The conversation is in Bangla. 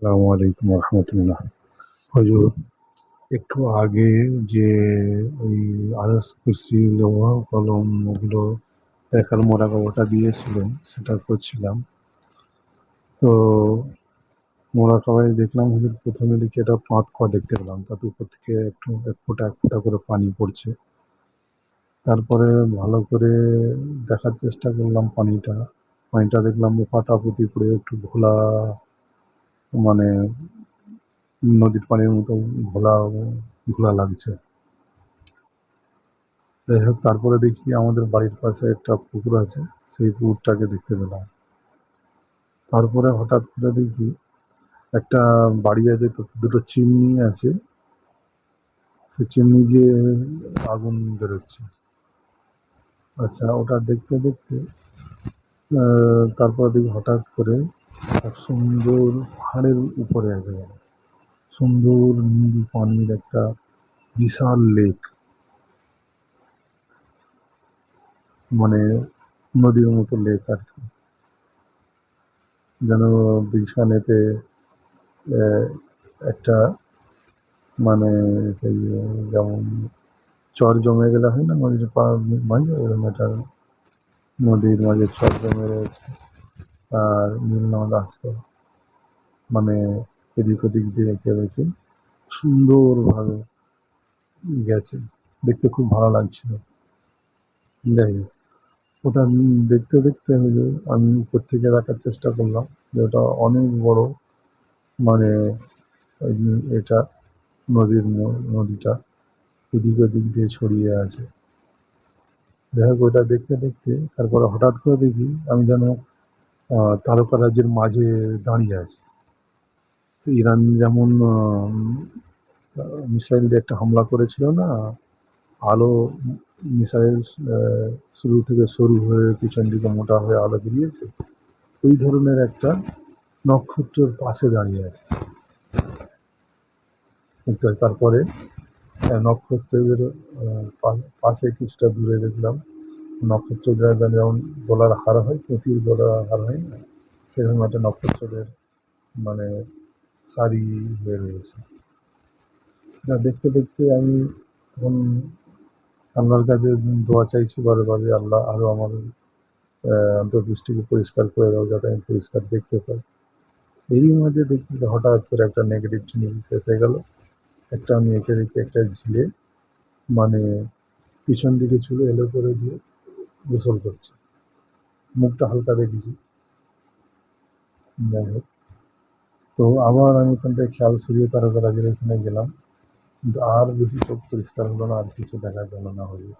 আসসালামু আলাইকুম রহমতুল্লাহ। হুজুর, একটু আগে যে ওই আরস কুরসি লৌহ কলম ওগুলো দেখার মোরাকাবাটা দিয়েছিলেন, সেটা করছিলাম। তো মোরাকাবায় দেখলাম হুজুর, প্রথমে দিকে এটা পাঁত কোয়া দেখতে পেলাম, তাতে উপর থেকে একটু এক ফোঁটা এক ফোঁটা করে পানি পড়ছে। তারপরে ভালো করে দেখার চেষ্টা করলাম পানিটা। পানিটা দেখলাম পাতা পাতাপুতি পড়ে একটু ঘোলা মানে নদীর পানির মতো ঘোলা ঘোলা লাগছে। যাই হোক, তারপরে দেখি আমাদের বাড়ির পাশে একটা পুকুর আছে, সেই পুকুরটাকে দেখতে পেলাম। তারপরে হঠাৎ করে দেখি একটা বাড়ি আছে, তাতে দুটো চিমনি আছে। সে চিমনি দিয়ে আগুন বেরোচ্ছে। আচ্ছা ওটা দেখতে দেখতে তারপরে দেখি হঠাৎ করে এক সুন্দর পাহাড়ের উপরে একেবারে সুন্দর নীল পানির একটা বিশাল লেক মানে নদীর মতো লেক আর কি। যেন বিছানেতে একটা মানে সেই, যেমন চর জমে গেলে হয় না নদীর মাঝে ওরকম একটা নদীর মাঝে চর জমে রয়েছে। আর নীলনদ আসবে মানে এদিক ওদিক দিয়ে একেবারে কি সুন্দরভাবে গেছে। দেখতে খুব ভালো লাগছিল। যাই হোক ওটা দেখতে দেখতে হলো আমি উপর থেকে দেখার চেষ্টা করলাম যে ওটা অনেক বড় মানে এটা নদীর নদীটা এদিক ওদিক দিয়ে ছড়িয়ে আছে। যাই হোক ওটা দেখতে দেখতে তারপরে হঠাৎ করে দেখি আমি যেন তারকা রাজ্যের মাঝে দাঁড়িয়ে আছি। তো ইরান যেমন মিসাইল দিয়ে একটা হামলা করেছিল না, আলো মিসাইল শুরু থেকে সরু হয়ে পিছন দিকে মোটা হয়ে আলো বেরিয়েছে, ওই ধরনের একটা নক্ষত্রের পাশে দাঁড়িয়ে আছে। তারপরে নক্ষত্রের পাশে কিছুটা দূরে দেখলাম নক্ষত্রদের যেমন গলার হার হয় পুঁতির গলার হার হয় না। সেরকম একটা নক্ষত্রদের মানে সারি হয়ে রয়েছে। এটা দেখতে দেখতে আমি তখন আল্লাহর কাছে দোয়া চাইছি বারে বারে, আল্লাহ আরও আমার অন্তর্দৃষ্টিকে পরিষ্কার করে দাও যাতে আমি পরিষ্কার দেখতে পাই। এই মধ্যে দেখি হঠাৎ করে একটা নেগেটিভ জিনিস এসে গেল। একটা আমি এঁকে রেখে একটা ঝিলে মানে পিছন দিকে চুলে এলো করে দিয়ে গোসল করছে। মুখটা হালকা দেখেছি। যাই হোক। তো আবার আমি ওখান থেকে খেয়াল সরিয়ে তারকা রাজের এখানে গেলাম। কিন্তু আর বেশি চোখ পরিষ্কার হলো না, আর কিছু দেখা গেল না হয়ে